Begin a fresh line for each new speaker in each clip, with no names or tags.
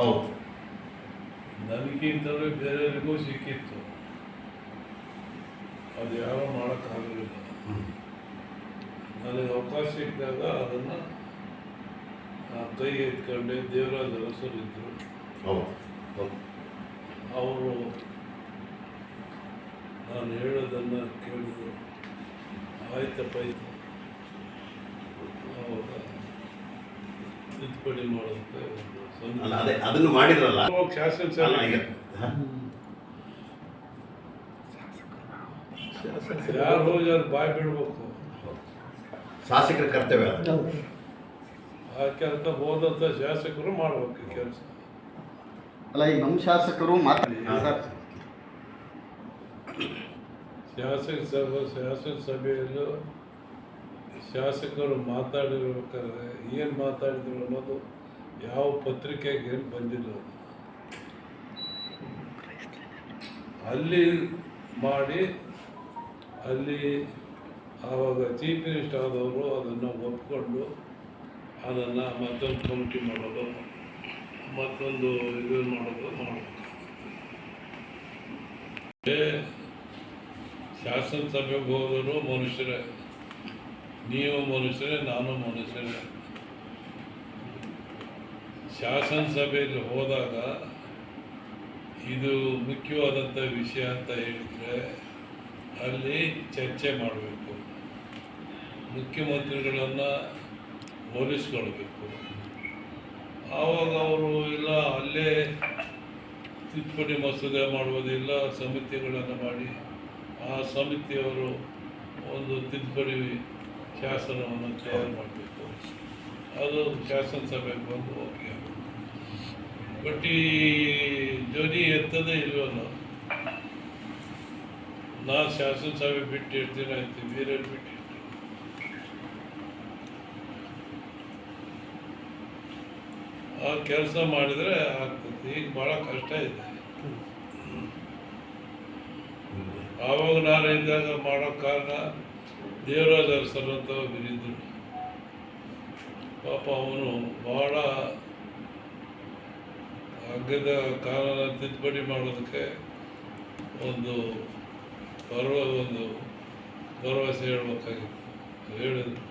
ಹೌದು.
ನನಗಿಂತಲೂ ಬೇರೆಯವರಿಗೂ ಸಿಕ್ಕಿತ್ತು. ಅದು ಯಾರೋ ಮಾಡೋಕ್ಕಾಗಲಿಲ್ಲ. ನನಗೆ ಅವಕಾಶ ಸಿಕ್ಕಿದಾಗ ಅದನ್ನು ಕೈ ಎತ್ಕೊಂಡೆ ದೇವರಾಜ ಅರಸರಿದ್ದರು ಅವರು ನಾನು ಹೇಳೋದನ್ನು ಕೇಳಿದರು ಆಯ್ತಪ್ಪ ಇದು. ಅವಾಗ ತಿದ್ದುಪಡಿ ಮಾಡೋದಕ್ಕೆ ಒಂದು
ಅಲ್ಲ ಅದೇ ಅದನ್ನು ಮಾಡಿದ್ರಲ್ಲ? ಅಲ್ಲ ಈಗ?
ಯಾರು ಅದು ಬಾಯ್ ಬಿಡ್ಬೇಕು
ಶಾಸಕರ ಕರ್ತವ್ಯ ಅದು.
ಆ ಕೆಲಸ ಹೋದಂಥ ಶಾಸಕರು ಮಾಡ್ಬೇಕು ಕೆಲಸ.
ಅಲ್ಲ ಈಗ ನಮ್ಮ ಶಾಸಕರು ಮಾತ್ರ ಸರ್.
ಶಾಸಕ ಸಭೆ ಶಾಸಕ ಸಭೆಯಲ್ಲೂ ಶಾಸಕರು ಮಾತಾಡಿರ್ಬೇಕಾದ್ರೆ ಏನು ಮಾತಾಡಿದ್ರು ಅನ್ನೋದು ಯಾವ ಪತ್ರಿಕೆಗೆ ಬಂದಿಲ್ಲ ಅಲ್ಲಿ ಮಾಡಿ, ಅಲ್ಲಿ ಆವಾಗ ಚೀಫ್ ಮಿನಿಸ್ಟರ್ ಆದವರು ಅದನ್ನು ಒಪ್ಕೊಂಡು, ಅದನ್ನು ಮತ್ತೊಂದು ಕಮಿಟಿ ಮಾಡೋದು, ಮತ್ತೊಂದು ಇದು ಮಾಡೋದು ಮಾಡಬೇಕು. ಶಾಸನ ಸಭೆಗೆ ಹೋದರು ಮನುಷ್ಯರೇ. ನೀವು ಮನುಷ್ಯರೇ, ನಾನು ಮನುಷ್ಯರೇ. ಶಾಸನ ಸಭೆಯಲ್ಲಿ ಹೋದಾಗ ಇದು ಮುಖ್ಯವಾದಂಥ ವಿಷಯ ಅಂತ ಹೇಳಿದರೆ ಅಲ್ಲಿ ಚರ್ಚೆ ಮಾಡಬೇಕು. ಮುಖ್ಯಮಂತ್ರಿಗಳನ್ನು ಹೋಲಿಸ್ಕೊಳ್ಬೇಕು. ಆವಾಗ ಅವರು ಇಲ್ಲ, ಅಲ್ಲೇ ತಿದ್ದುಪಡಿ ಮಸೂದೆ ಮಾಡುವುದಿಲ್ಲ, ಸಮಿತಿಗಳನ್ನು ಮಾಡಿ ಆ ಸಮಿತಿಯವರು ಒಂದು ತಿದ್ದುಪಡಿ ಶಾಸನವನ್ನು ತಯಾರು ಮಾಡಬೇಕು. ಅದು ಶಾಸನ ಸಭೆಗೆ ಬಂದು ಓಕೆ ಬಟ್ ಈ ಧ್ವನಿ ಎತ್ತದೇ ಇಲ್ವಲ್ಲ? ನಾ ಶಾಸನ ಸಭೆ ಬಿಟ್ಟು ಇರ್ತೀನಿ ಆಯ್ತು ಬೇರೆ ಬಿಟ್ಟು ಆ ಕೆಲಸ ಮಾಡಿದರೆ ಆಗ್ತದೆ. ಈಗ ಭಾಳ ಕಷ್ಟ ಇದೆ. ಆವಾಗ ನಾನು ಇದ್ದಾಗ ಮಾಡೋ ಕಾರಣ ದೇವರಾಜ ಅರಸರು ಅಂತ ಒಬ್ಬರಿದ್ದರು ಪಾಪ ಅವನು ಬಹಳ ಹಗ್ಗದ ಕಾಲನ ತಿದ್ದುಪಡಿ ಮಾಡೋದಕ್ಕೆ ಒಂದು ಪರ್ವ ಒಂದು ಭರವಸೆ ಹೇಳ್ಬೇಕಾಗಿತ್ತು. ಹೇಳಿದ್ರು.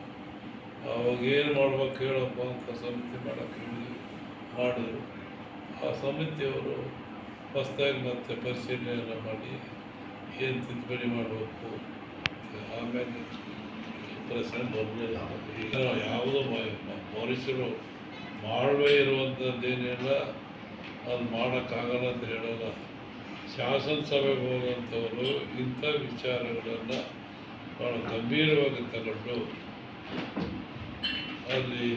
ಅವಾಗ ಏನು ಮಾಡ್ಬೇಕು ಹೇಳಪ್ಪ ಅಂತ ಸಮಿತಿ ಮಾಡೋಕ್ಕೆ ಹೇಳಿ ಮಾಡಿದ್ರು. ಆ ಸಮಿತಿಯವರು ಹೊಸದಾಗಿ ಮತ್ತೆ ಪರಿಶೀಲನೆಯನ್ನು ಮಾಡಿ ಏನು ತಿದ್ದುಪಡಿ ಮಾಡಬೇಕು ಆಮೇಲೆ ಪ್ರಶ್ನೆ ಬರಲಿಲ್ಲ ಈಗ ಯಾವುದೋ ಮನುಷ್ಯರು ಮಾಡದೇ ಇರುವಂಥದ್ದೇನಿಲ್ಲ ಅದು ಮಾಡೋಕ್ಕಾಗಲ್ಲ ಅಂತ ಹೇಳಲ್ಲ. ಶಾಸನ ಸಭೆಗೆ ಹೋಗುವಂಥವರು ಇಂಥ ವಿಚಾರಗಳನ್ನು ಭಾಳ ಗಂಭೀರವಾಗಿ ತಗೊಂಡು ಅಲ್ಲಿ